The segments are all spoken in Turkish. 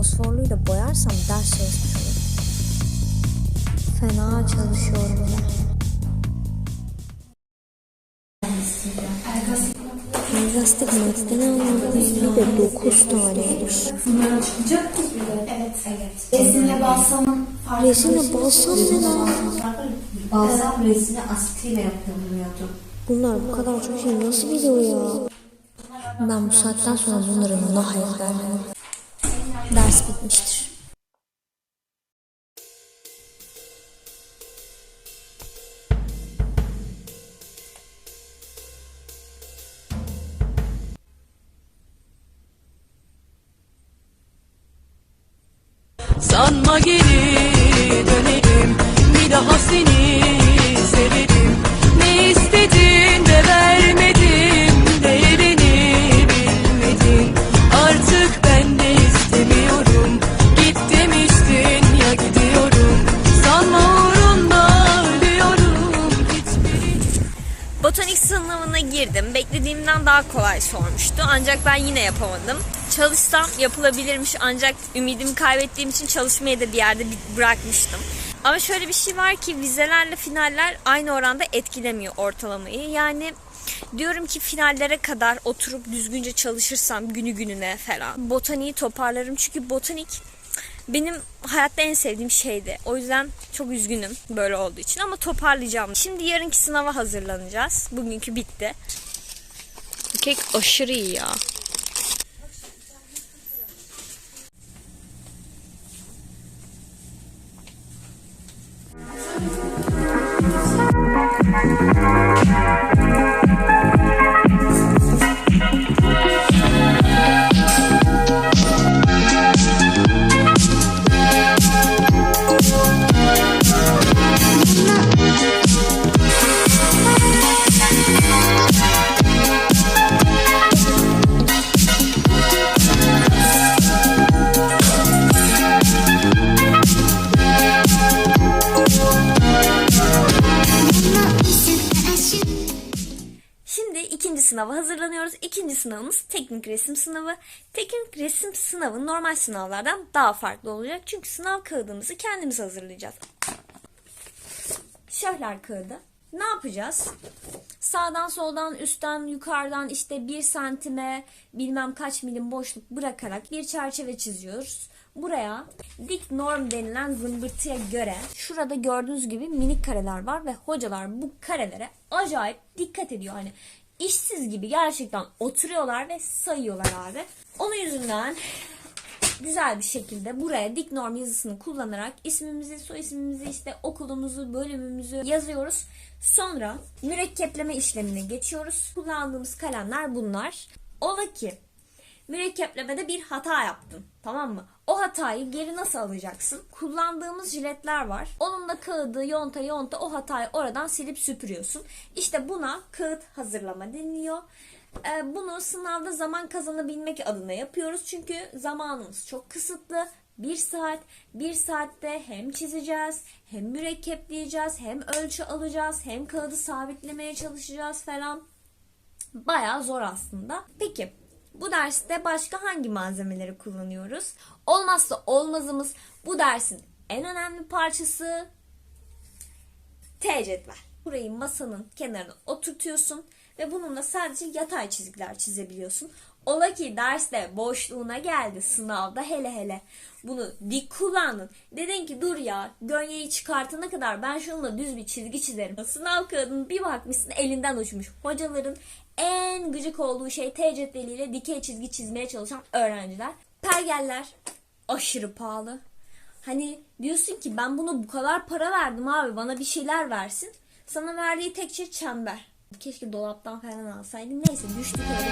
fosforluyla boyarsam ders çalışmış olurum. Fena çalışıyorum ya. Gimnastik madde almak bir de 9 taneymiş. Bunlar çıkacak mı? Evet, evet. Resimle balsamın farkı. Resimle balsam ne lan? Balsam resmi asitiyle yapılıyordu. Bunlar bu kadar çok şey nasıl biliyor ya? Ben bu saatten sonra bunların ona hayır vermem. Ders bitmiştir. Sanma geri dönerim Bir daha seni daha kolay sormuştu. Ancak ben yine yapamadım. Çalışsam yapılabilirmiş ancak ümidimi kaybettiğim için çalışmayı da bir yerde bırakmıştım. Ama şöyle bir şey var ki vizelerle finaller aynı oranda etkilemiyor ortalamayı. Yani diyorum ki finallere kadar oturup düzgünce çalışırsam günü gününe falan botaniği toparlarım. Çünkü botanik benim hayatta en sevdiğim şeydi. O yüzden çok üzgünüm böyle olduğu için ama toparlayacağım. Şimdi yarınki sınava hazırlanacağız. Bugünkü bitti. Kek aşırı iyi. Sınava hazırlanıyoruz. İkinci sınavımız teknik resim sınavı. Teknik resim sınavı normal sınavlardan daha farklı olacak. Çünkü sınav kağıdımızı kendimiz hazırlayacağız. Şöhler kağıdı. Ne yapacağız? Sağdan soldan üstten yukarıdan işte bir santime bilmem kaç milim boşluk bırakarak bir çerçeve çiziyoruz. Buraya dik norm denilen zımbırtıya göre şurada gördüğünüz gibi minik kareler var ve hocalar bu karelere acayip dikkat ediyor. Hani işsiz gibi gerçekten oturuyorlar ve sayıyorlar abi. Onun yüzünden güzel bir şekilde buraya dik norm yazısını kullanarak ismimizi, soy ismimizi, işte okulumuzu, bölümümüzü yazıyoruz. Sonra mürekkepleme işlemine geçiyoruz. Kullandığımız kalemler bunlar. Ola ki mürekkeplemede bir hata yaptın. Tamam mı? O hatayı geri nasıl alacaksın? Kullandığımız jiletler var. Onunla kağıdı yonta yonta o hatayı oradan silip süpürüyorsun. İşte buna kağıt hazırlama deniliyor. Ee, bunu sınavda zaman kazanabilmek adına yapıyoruz. Çünkü zamanımız çok kısıtlı. Bir saat, bir saatte hem çizeceğiz, hem mürekkepleyeceğiz, hem ölçü alacağız, hem kağıdı sabitlemeye çalışacağız falan. Bayağı zor aslında. Peki bu derste başka hangi malzemeleri kullanıyoruz? Olmazsa olmazımız bu dersin en önemli parçası T cetvel. Burayı masanın kenarına oturtuyorsun ve bununla sadece yatay çizgiler çizebiliyorsun. Ola ki derste boşluğuna geldi sınavda hele hele bunu dik kullandın. Dedin ki dur ya gönyeyi çıkartana kadar ben şununla düz bir çizgi çizerim. Sınav kağıdını bir bakmışsın elinden uçmuş. Hocaların en gıcık olduğu şey T cetveliyle dikey çizgi çizmeye çalışan öğrenciler. Pergeller aşırı pahalı. Hani diyorsun ki ben buna bu kadar para verdim abi bana bir şeyler versin. Sana verdiği tek şey çember. Keşke dolaptan falan alsaydım. Neyse düştük öyle.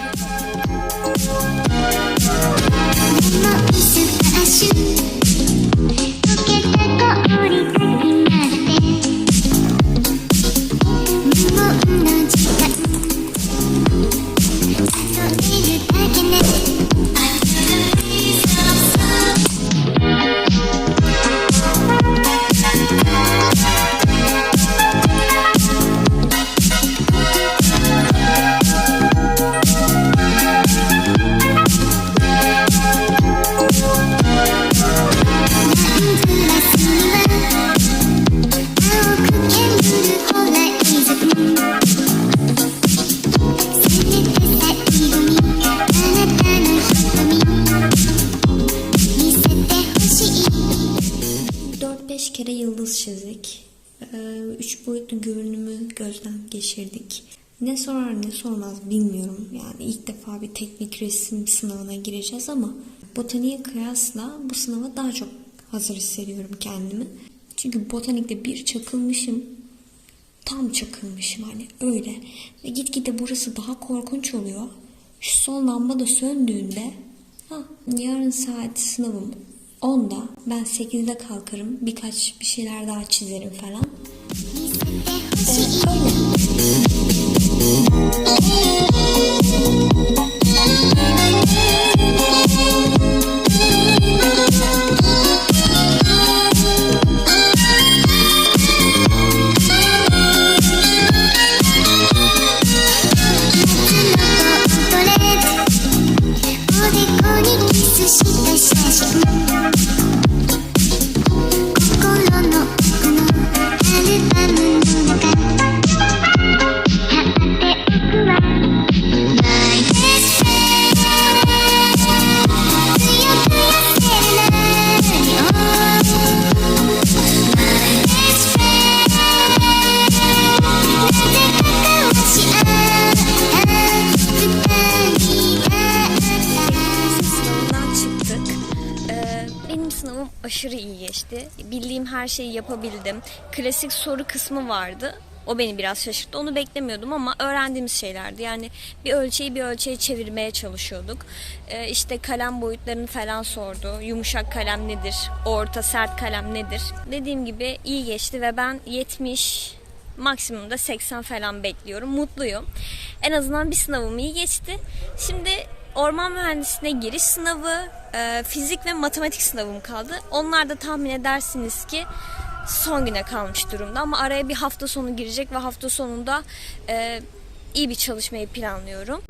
Resmimizi çizdik. Ee, üç boyutlu görünümü gözden geçirdik. Ne sorar ne sormaz bilmiyorum. Yani ilk defa bir teknik resim sınavına gireceğiz ama botaniğe kıyasla bu sınava daha çok hazır hissediyorum kendimi. Çünkü botanikte bir çakılmışım. Tam çakılmışım hani öyle. Ve gitgide burası daha korkunç oluyor. Şu son lamba da söndüğünde ha, yarın saat sınavım 10'da ben 8'de kalkarım birkaç bir şeyler daha çizerim falan. Ee, öyle.「geçti. Bildiğim her şeyi yapabildim. Klasik soru kısmı vardı. O beni biraz şaşırttı. Onu beklemiyordum ama öğrendiğimiz şeylerdi. Yani bir ölçeği bir ölçeğe çevirmeye çalışıyorduk. Ee, işte kalem boyutlarını falan sordu. Yumuşak kalem nedir? Orta sert kalem nedir? Dediğim gibi iyi geçti ve ben 70 maksimumda 80 falan bekliyorum. Mutluyum. En azından bir sınavım iyi geçti. Şimdi orman mühendisliğine giriş sınavı, e, fizik ve matematik sınavım kaldı. Onlar da tahmin edersiniz ki son güne kalmış durumda ama araya bir hafta sonu girecek ve hafta sonunda e, iyi bir çalışmayı planlıyorum.